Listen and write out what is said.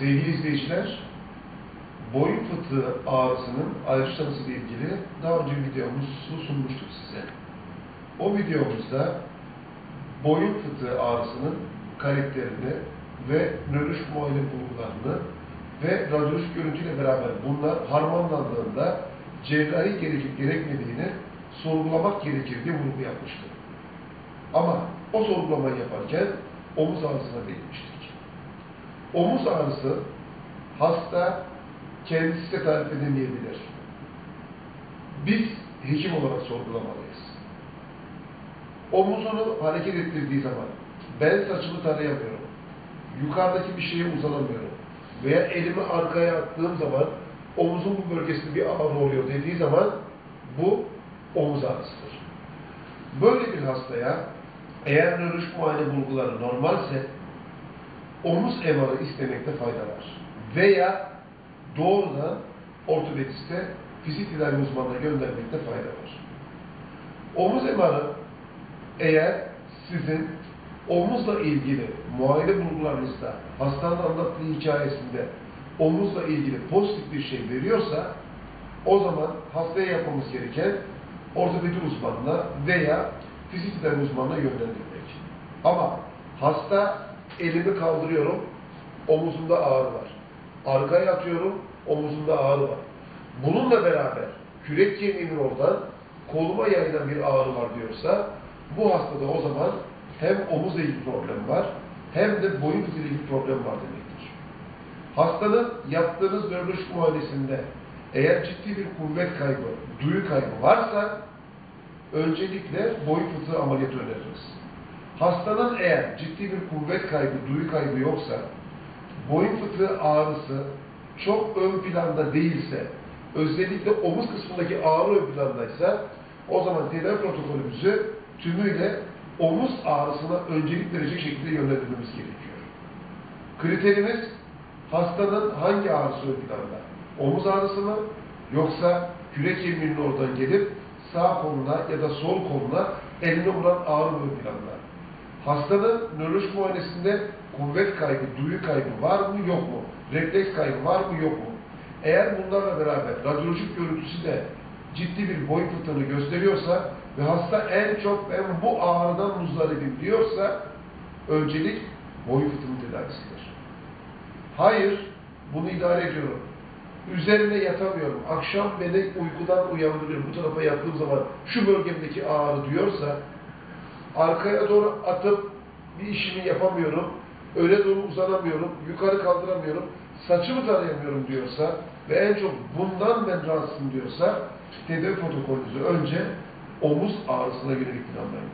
Sevgili izleyiciler, boyun fıtığı ağrısının ayrıştırması ile ilgili daha önce videomuzu sunmuştuk size. O videomuzda boyun fıtığı ağrısının karakterini ve nörolojik muayene bulgularını ve radyolojik görüntüyle beraber bunlar harmanlandığında cerrahi gerekip gerekmediğini sorgulamak gerekir diye vurgu yapmıştım. Ama o sorgulamayı yaparken omuz ağrısına değinmiştik. Omuz ağrısı hasta kendisi de tarif edemeyebilir. Biz hekim olarak sorgulamalıyız. Omuzunu hareket ettirdiği zaman ben saçımı tarayamıyorum. Yukarıdaki bir şeye uzanamıyorum. Veya elimi arkaya attığım zaman omuzun bu bölgesinde bir ağrı oluyor dediği zaman bu omuz ağrısıdır. Böyle bir hastaya eğer nörolojik muayene bulguları normalse omuz MR'ı istemekte fayda var. Veya doğrudan ortopediste fizik tedavi uzmanına göndermekte fayda var. Omuz MR'ı eğer sizin omuzla ilgili muayene bulgularınızda hastanın anlattığı hikayesinde omuzla ilgili pozitif bir şey veriyorsa o zaman hastaya yapmamız gereken ortopedi uzmanına veya fizik tedavi uzmanına yönlendirmek. Ama hasta elimi kaldırıyorum, omuzumda ağrı var. Arkaya atıyorum, omuzumda ağrı var. Bununla beraber kürek kemiğinin oradan koluma yayılan bir ağrı var diyorsa bu hastada o zaman hem omuzla ilgili problem var hem de boyun ile ilgili problem var demektir. Hastanın yaptığınız nörolojik muayenesinde eğer ciddi bir kuvvet kaybı, duyu kaybı varsa öncelikle boyun fıtığı ameliyatı öneririz. Hastanın eğer ciddi bir kuvvet kaybı, duyu kaybı yoksa, boyun fıtığı ağrısı çok ön planda değilse, özellikle omuz kısmındaki ağrı ön plandaysa, o zaman tedavi protokolümüzü tümüyle omuz ağrısına öncelik verecek şekilde yönlendirmemiz gerekiyor. Kriterimiz hastanın hangi ağrısı ön planda? Omuz ağrısı mı? Yoksa kürek kemiğinin oradan gelip sağ koluna ya da sol koluna eline vuran ağrı ön planda? Hastanın nörolojik muayenesinde kuvvet kaybı, duyu kaybı var mı yok mu? Refleks kaybı var mı yok mu? Eğer bunlarla beraber radyolojik görüntüsü de ciddi bir boyun fıtığını gösteriyorsa ve hasta en çok ben bu ağrıdan muzdaribim diyorsa öncelik boyun fıtığının tedavisidir. Hayır, bunu idare ediyorum. Üzerine yatamıyorum. Akşam beni uykudan uyandırıyor. Bu tarafa yattığım zaman şu bölgemdeki ağrı diyorsa arkaya doğru atıp bir işimi yapamıyorum. Öne doğru uzanamıyorum. Yukarı kaldıramıyorum. Saçımı tarayamıyorum diyorsa ve en çok bundan ben rahatsızım diyorsa tedavi protokolünüzü önce omuz ağrısına yönelik planlayın.